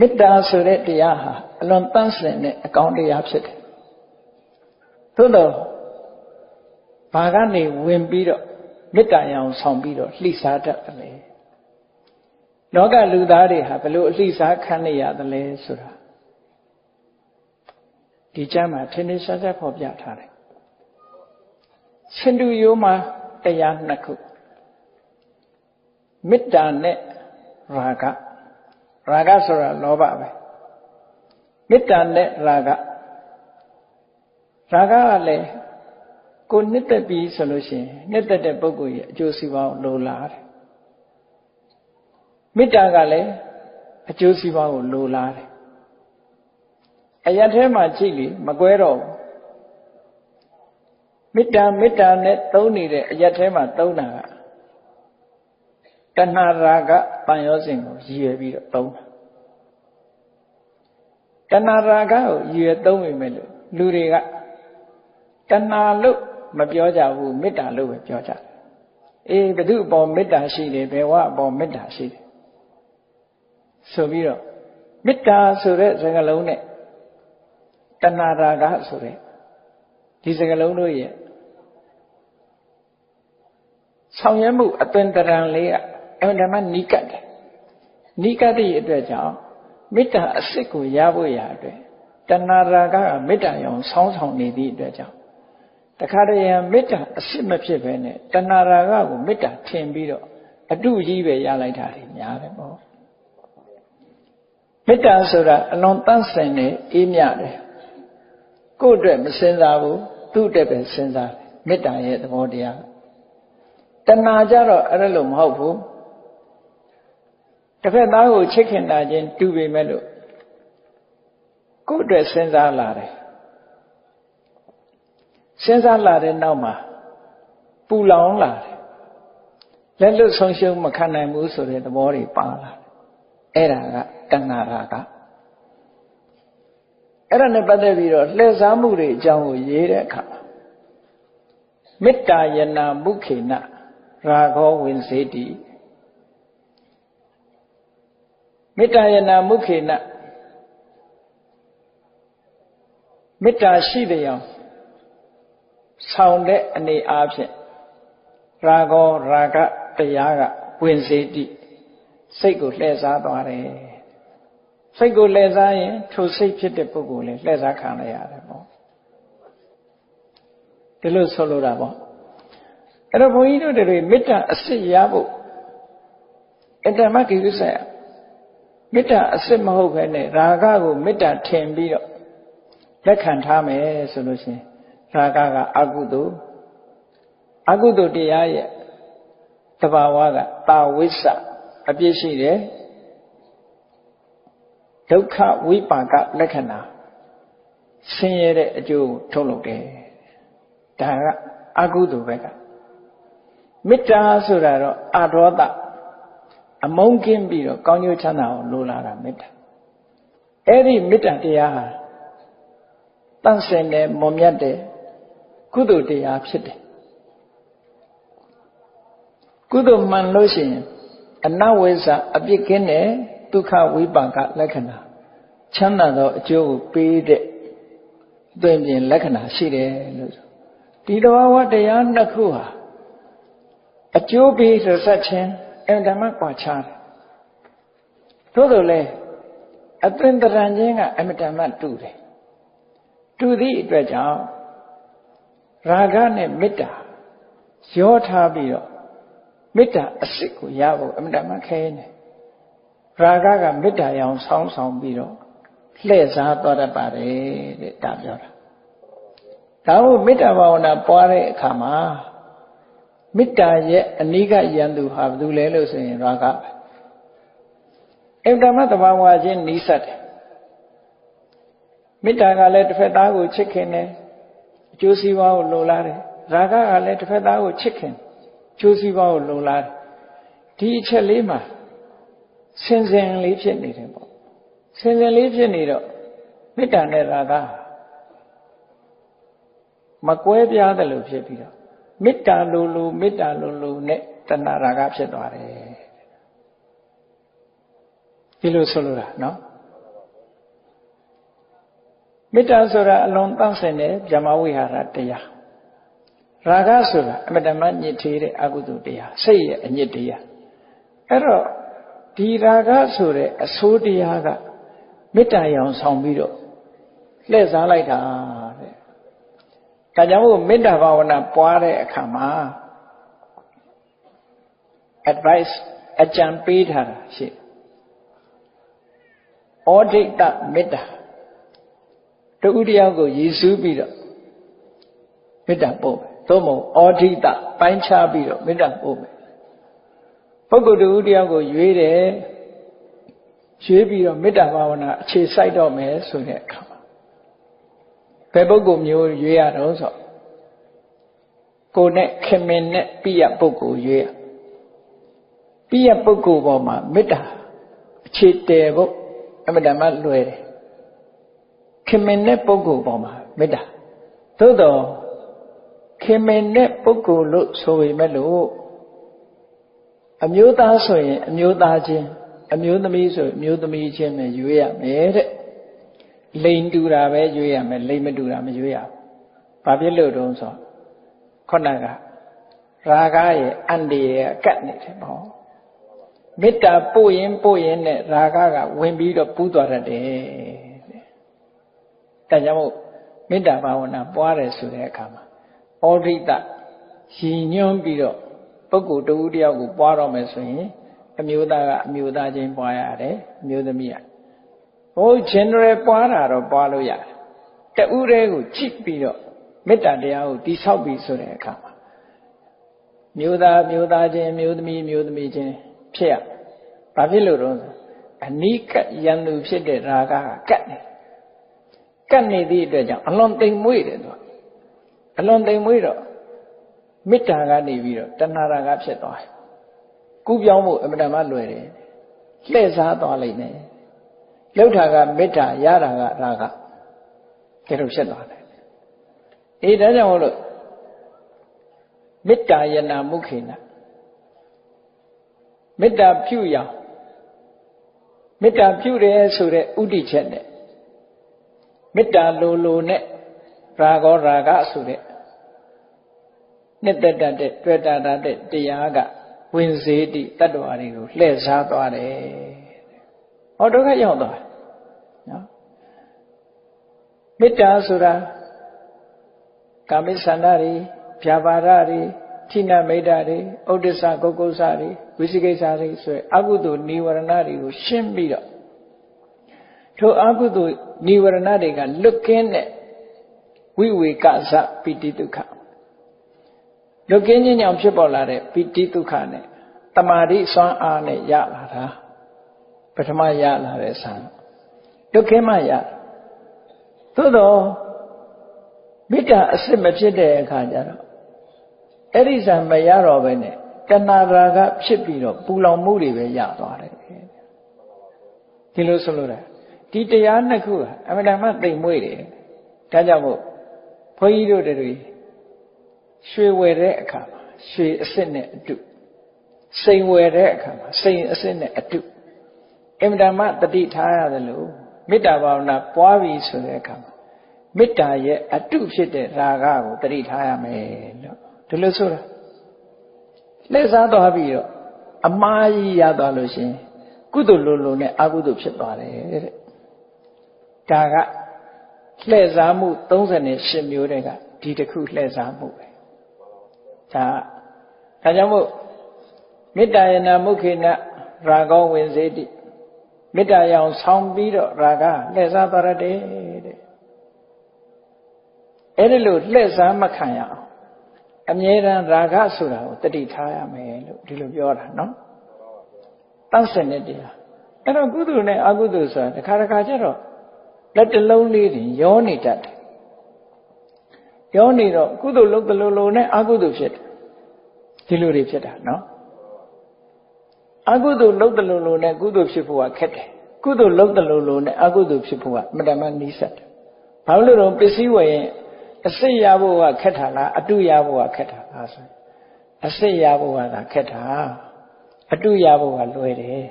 မေတ္တာဆိုတဲ့တရားဟာအလွန်တန့်စင်တဲ့အကောင်းတရားဖြစ်တယ်သို့တော့ဘာကနေဝင်ပြီးတော့မေတ္တာရောင်ဆောင်ပြီးတော့လှိစားတတ်တယ်လောကလူသားတွေဟာဘလို့အလှိစားခံနေရသလဲဆိုတာဒီကျမ်းမှာထင်ထင်ရှားရှားဖော်ပြထားတယ်ရှင်တူရိုးမှာတရားနှစ်ခုမေတ္တာနဲ့ရာဂ ရာဂဆိုတာလောဘပဲမေတ္တာနဲ့ရာဂရာဂကလည်းကိုနှစ်သက်ပြီးဆိုလို့ရှိရင်နှစ်သက်တဲ့ပုဂ္ဂိုလ်ရဲ့အကျိုးစီးပွားကိုလိုလားတယ်မေတ္တာကလည်းအကျိုးစီးပွားကိုလိုလားတယ်အရက်ထဲမှာကြည့်လေမကွဲတော့ဘူးမေတ္တာမေတ္တာနဲ့သုံးနေတဲ့အရက်ထဲမှာသုံးတာက တဏှာရာဂပံရောစဉ်ကိုရည်ရွယ်ပြီးတော့သုံးတာတဏှာရာဂကိုရည်ရွယ်သုံးမိမယ်လို့လူတွေကတဏှာလို့မပြောကြဘူးမေတ္တာလို့ပဲပြောကြတယ်အေးဘု து အပေါ်မေတ္တာရှိတယ်ဘယ်ဝအပေါ်မေတ္တာရှိတယ်ဆိုပြီးတော့မေတ္တာဆိုတဲ့စကားလုံးနဲ့တဏှာရာဂဆိုတဲ့ဒီစကားလုံးတို့ရဲ့ဆောင်ရွက်မှုအသွင်တရံလေးက အမှန်တမ်းနီးကပ်တယ်နီးကပ်သည့်အတွက်ကြောင့်မေတ္တာအစစ်ကိုရဖို့ရအတွက်တဏှာရာဂကမေတ္တာရောင်ဆောင်းဆောင်နေသည့်အတွက်ကြောင့်တခါတည်းရန်မေတ္တာအစစ်မဖြစ်ဘဲနဲ့တဏှာရာဂကိုမေတ္တာထင်ပြီးတော့အတုကြီးပဲရလိုက်တာညာတယ်ပေါ့မေတ္တာဆိုတာအလွန်တန့်စင်နေအေးမြတယ်ကိုယ့်အတွက်မစင်စားဘူးသူ့အတွက်ပဲစဉ်းစားတယ်မေတ္တာရဲ့သဘောတရားတဏှာကြတော့အဲ့လိုမဟုတ်ဘူး တစ်ဖက်သားကိုချစ်ခင်တာချင်းတူပေမဲ့လို့ကိုယ့်အတွက်စဉ်းစားလာတယ်စဉ်းစားလာတဲ့နောက်မှာပူလောင်လာတယ်လက်လွတ်ဆုံးရှုံးမခံနိုင်ဘူးဆိုတဲ့သဘောတွေပါလာတယ်အဲ့ဒါကတဏှာရာကအဲ့ဒါနဲ့ပတ်သက်ပြီးတော့လှည့်စားမှုတွေအကြောင်းကိုရေးတဲ့အခါမေတ္တာယနာမုခေနရာဂောဝင်စေတိ မေတ္တာယနာမုခေနမေတ္တာရှိတဲ့အောင်ဆောင်တဲ့အနေအားဖြင့်ရာဂောရာဂတရားကဝင်စေတိစိတ်ကိုလှည့်စားသွားတယ်စိတ်ကိုလှည့်စားရင်ထိုစိတ်ဖြစ်တဲ့ပုဂ္ဂိုလ်လည်းလှည့်စားခံရရတယ်ပေါ့ဒီလိုဆိုလိုတာပေါ့အဲ့တော့ဘုန်းကြီးတို့တွေမေတ္တာအစစ်ရဖို့အတ္တမကိစ္စရ မေတ္တာအစစ်မဟုတ်ဘဲနဲ့ရာဂကိုမေတ္တာထင်ပြီးတော့လက်ခံထားမယ်ဆိုလို့ရှိရင်ရာဂကအကုသိုလ်အကုသိုလ်တရားရဲ့တဘာဝကတာဝိစ္စအပြည့်ရှိတယ်ဒုက္ခဝိပါကလက္ခဏာဆင်းရဲတဲ့အကျိုးထုတ်လုပ်တယ်ဒါကအကုသိုလ်ဘက်ကမေတ္တာဆိုတာတော့အဒေါသ အမုန်းကင်းပြီးတော့ကောင်းကျိုးချမ်းသာကိုလိုလားတာမေတ္တာအဲ့ဒီမေတ္တာတရားဟာတန့်စင်တယ်မွန်မြတ်တယ်ကုသိုလ်တရားဖြစ်တယ်ကုသိုလ်မှန်လို့ရှိရင်အနဝိဇ္ဇအပြစ်ကင်းတဲ့ဒုက္ခဝိပါကလက္ခဏာချမ်းသာသောအကျိုးကိုပေးတဲ့အသွင်ပြင်လက္ခဏာရှိတယ်လို့ဒီတဘာဝတရားနှစ်ခုဟာအကျိုးပေးဆိုဆက်ခြင်း အင်တမကွာခြားတယ်သို့တော်လည်းအသွင်တရံချင်းကအမတန်မှတူတယ်တူသည့်အတွက်ကြောင့်ရာဂနဲ့မေတ္တာရောထားပြီးတော့မေတ္တာအစစ်ကိုရဖို့အမတန်မှခဲနေရာဂကမေတ္တာရောင်ဆောင်းဆောင်ပြီးတော့လှည့်စားသွားတတ်ပါတယ်တဲ့ဒါပြောတာဒါမို့မေတ္တာဘာဝနာပွားတဲ့အခါမှာ မေတ္တာရဲ့အနိကယံသူဟာဘယ်သူလဲလို့ဆိုရင်ရာဂပဲအင်တမတဘာဝချင်းနီးစပ်တယ်မေတ္တာကလည်းတစ်ဖက်သားကိုချစ်ခင်တယ်အကျိုးစီးပွားကိုလိုလားတယ်ရာဂကလည်းတစ်ဖက်သားကိုချစ်ခင်အကျိုးစီးပွားကိုလိုလားတယ်ဒီအချက်လေးမှာစင်စင်လေးဖြစ်နေတယ်ပေါ့စင်စင်လေးဖြစ်နေတော့မေတ္တာနဲ့ရာဂမကွဲပြားတယ်လို့ဖြစ်ပြီးတော့ မေတ္တာလိုလိုမေတ္တာလိုလိုနဲ့တဏှာရာဂဖြစ်သွားတယ်ဒီလိုဆိုလိုတာနော်မေတ္တာဆိုတာအလွန်တန့်စင်တဲ့ဗြဟ္မဝိဟာရတရားရာဂဆိုတာအမတမညစ်သေးတဲ့အကုသိုလ်တရားစိတ်ရဲ့အညစ်တရားအဲ့တော့ဒီရာဂဆိုတဲ့အဆိုးတရားကမေတ္တာရောင်ဆောင်ပြီးတော့လှည့်စားလိုက်တာတဲ့ ဒါကြောင့်မို့မေတ္တာဘာဝနာပွားတဲ့အခါမှာ advice အကြံပေးထားတာရှိဩဒိတမေတ္တာတူတယောက်ကိုရည်စူးပြီးတော့မေတ္တာပို့မယ်သို့မဟုတ်ဩဒိတပိုင်းခြားပြီးတော့မေတ္တာပို့မယ်ပုဂ္ဂိုလ်တူတယောက်ကိုရွေးတယ်ရွေးပြီးတော့မေတ္တာဘာဝနာအခြေစိုက်တော့မယ်ဆိုတဲ့အခါမှာ ဘယ်ပုဂ္ဂိုလ်မျိုးရွေးရတော့ဆိုကိုနဲ့ခင်မင်နဲ့ပြရပုဂ္ဂိုလ်ရွေးရပြရပုဂ္ဂိုလ်ပေါ်မှာမေတ္တာအခြေတည်ဖို့အမှန်တမ်းလွယ်တယ်ခင်မင်တဲ့ပုဂ္ဂိုလ်ပေါ်မှာမေတ္တာသို့တော့ခင်မင်တဲ့ပုဂ္ဂိုလ်လို့ဆိုပေမဲ့လို့အမျိုးသားဆိုရင် အမျိုးသားချင်းအမျိုးသမီးဆိုအမျိုးသမီးချင်းပဲရွေးရမယ်တဲ့ လိန်တူတာပဲရွေးရမယ်လိန်မတူတာမရွေးရဘူးဘာဖြစ်လို့တုံးဆိုခုနကရာဂရဲ့အန္တရာယ်ကတ်နေတယ်ပေါ့မေတ္တာပို့ရင်ပို့ရင်နဲ့ရာဂကဝင်ပြီးတော့ပူးသွားတတ်တယ်တဲ့ဒါကြောင့်မို့မေတ္တာဘာဝနာပွားတယ်ဆိုတဲ့အခါမှာဩဒိတရှင်ညွန်းပြီးတော့ပုဂ္ဂိုလ်တဦးတယောက်ကိုပွားတော့မယ်ဆိုရင်အမျိုးသားကအမျိုးသားချင်းပွားရတယ်အမျိုးသမီးက ဟို general ပွားတာတော့ပွားလို့ရတယ်တဦးတည်းကိုကြည့်ပြီးတော့မေတ္တာတရားကိုတိဆောက်ပြီးဆိုတဲ့အခါမှာမျိုးသားမျိုးသားချင်းမျိုးသမီးမျိုးသမီးချင်းဖြစ်ရဘာဖြစ်လို့တော့အနိကယန္တုဖြစ်တဲ့ရာဂကကတ်နေကတ်နေသည့်အတွက်ကြောင့်အလွန်တိမ်မွေ့တယ်သူအလွန်တိမ်မွေ့တော့မေတ္တာကနေပြီးတော့တဏှာရာဂဖြစ်သွားတယ်ကူးပြောင်းဖို့အမှန်တမ်းလွယ်တယ်လှည့်စားသွားလိမ့်မယ် လောက်တာကမေတ္တာရတာကရာဂကဲလို့ဖြစ်သွားတယ်အေးဒါကြောင့်မို့လို့မေတ္တာယနာမုခေနမေတ္တာပြုရအောင်မေတ္တာပြုတယ်ဆိုတဲ့ဥဒိချက်နဲ့မေတ္တာလိုလိုနဲ့ရာဂောရာဂဆိုတဲ့နှစ်သက်တတ်တဲ့တွေ့တာတတ်တဲ့တရားကဝင်စေတိတတ္တဝါတွေကိုလှည့်စားသွားတယ်။ ဟောဒုက္ခရောက်သွားနော်မေတ္တာဆိုတာကာမိသန္တာတွေဖြာပါဒတွေဌိနမိတ်တာတွေဥဒိစ္စဂုတ်ကုသတွေဝိသိကိစ္စတွေဆိုရအကုသိုလ်និဝရဏတွေကိုရှင်းပြီးတော့ထိုအကုသိုလ်និဝရဏတွေကလွတ်ကင်းတဲ့ဝိဝေကဇပိတိဒုက္ခလွတ်ကင်းခြင်းကြောင့်ဖြစ်ပေါ်လာတဲ့ပိတိဒုက္ခနဲ့တမာတိစွမ်းအားနဲ့ရလာတာ ပထမရလာတဲ့ဆံလွတ်ကင်းမှရသို့တော့မေတ္တာအစစ်မဖြစ်တဲ့အခါကျတော့အဲ့ဒီဆံမရတော့ပဲနဲ့တဏှာရာကဖြစ်ပြီးတော့ပူလောင်မှုတွေပဲရသွားတယ်ဒီလိုဆိုလို့တယ်ဒီတရားနှစ်ခုကအမှန်တမ်းသိမ်မွေ့တယ်ဒါကြောင့်မို့ဘုန်းကြီးတို့တွေရွှေဝယ်တဲ့အခါမှာရွှေအစစ်နဲ့အတုစိန်ဝယ်တဲ့အခါမှာစိန်အစစ်နဲ့အတု အင်မတန်မှတတိထားရတယ်လို့မေတ္တာဘာဝနာပွားပြီဆိုတဲ့အခါမှာမေတ္တာရဲ့အတုဖြစ်တဲ့ရာဂကိုတတိထားရမယ်လို့ဒီလိုဆိုတာလက်စားသွားပြီးတော့အမှားကြီးရသွားလို့ရှင်ကုသိုလ်လိုလိုနဲ့အကုသိုလ်ဖြစ်သွားတယ်တဲ့ဒါကလှည့်စားမှု38မျိုးတွေကဒီတစ်ခုလှည့်စားမှုပဲဒါဒါကြောင့်မို့မေတ္တာယနာမုခေနရာဂောဝင်စေတိ မေတ္တာရောင်ဆောင်းပြီးတော့ရာဂလှည့်စားသွားရတယ်တဲ့အဲ့ဒီလိုလှည့်စားမခံရအောင်အမြဲတမ်းရာဂဆိုတာကိုတတိထားရမယ်လို့ဒီလိုပြောတာနော်တန့်စင်တဲ့တရားအဲ့တော့ကုသိုလ်နဲ့အကုသိုလ်ဆိုတာတစ်ခါတစ်ခါကျတော့လက်တလုံးလေးတွေရောနေတတ်တယ်ရောနေတော့ကုသိုလ်လုပ်တယ်လို့လို့နဲ့အကုသိုလ်ဖြစ်တယ်ဒီလိုတွေဖြစ်တာနော် အကုသိုလ်လုပ်တယ်လို့လို့နဲ့ကုသိုလ်ဖြစ်ဖို့ကခက်တယ်ကုသိုလ်လုပ်တယ်လို့လို့နဲ့အကုသိုလ်ဖြစ်ဖို့ကအမတမနီးစပ်တယ်ဘာလို့လဲတော့ပစ္စည်းဝယ်ရင်အစစ်ရဖို့ကခက်တာလားအတုရဖို့ကခက်တာလားဆိုအစစ်ရဖို့ကခက်တာအတုရဖို့ကလွယ်တယ်